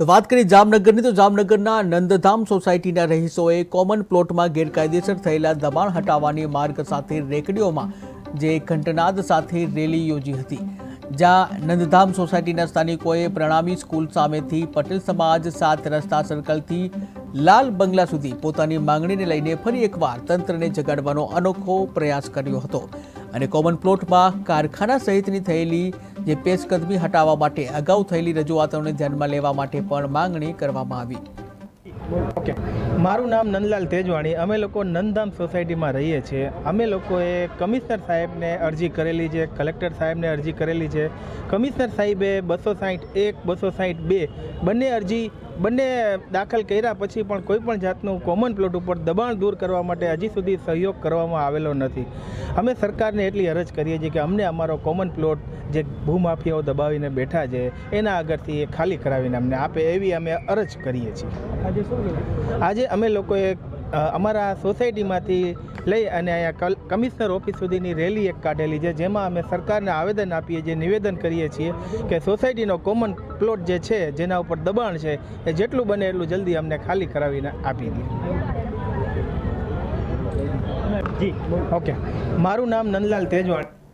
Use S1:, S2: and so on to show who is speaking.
S1: તો વાત કરી જામનગરની, તો જામનગરના નંદધામ સોસાયટીના રહીશોએ કોમન પ્લોટમાં ગેરકાયદેસર થયેલા દબાણ હટાવવાની માર્ગ સાથે રેકડીઓમાં જે ઘંટનાદ સાથે રેલી યોજી હતી. જ્યાં નંદધામ સોસાયટીના સ્થાનિકોએ પ્રણામી સ્કૂલ સામેથી પટેલ સમાજ સાત રસ્તા સર્કલથી લાલ બંગલા સુધી પોતાની માંગણીને લઈને ફરી એકવાર તંત્રને જગાડવાનો અનોખો પ્રયાસ કર્યો હતો. અને કોમન પ્લોટમાં કારખાના સહિતની થયેલી જે પેશકદમી હટાવવા માટે અગાઉ થયેલી રજૂઆતોને ધ્યાનમાં લેવા માટે પણ માંગણી કરવામાં આવી.
S2: ઓકે. મારું નામ નંદલાલ તેજવાણી. અમે લોકો નંદધામ સોસાયટીમાં રહીએ છીએ. અમે લોકોએ કમિશનર સાહેબને અરજી કરેલી છે, કલેક્ટર સાહેબને અરજી કરેલી છે. કમિશનર સાહેબે બસો સાહીઠ એક, બસો સાહીઠ બે બંને અરજી બંને દાખલ કર્યા પછી પણ કોઈ પણ જાતનું કોમન પ્લોટ ઉપર દબાણ દૂર કરવા માટે હજી સુધી સહયોગ કરવામાં આવેલો નથી. અમે સરકારને એટલી અરજ કરીએ છીએ કે અમને અમારો કોમન પ્લોટ જે ભૂમાફિયાઓ દબાવીને બેઠા છે એના આગળથી એ ખાલી કરાવીને અમને આપે એવી અમે અરજ કરીએ છીએ. આજે અમે લોકોએ અમારા સોસાયટીમાંથી લઈ અને અહીંયા કમિશનર ઓફિસ સુધીની રેલી એક કાઢેલી છે જેમાં અમે સરકારને આવેદન આપીએ છીએ નિવેદન કરીએ છીએ કે સોસાયટીનો કોમન પ્લોટ જે છે જેના ઉપર દબાણ છે એ જેટલું બને એટલું જલ્દી અમને ખાલી કરાવીને આપી દે. જી. ઓકે. મારું નામ નંદલાલ તેજવાણી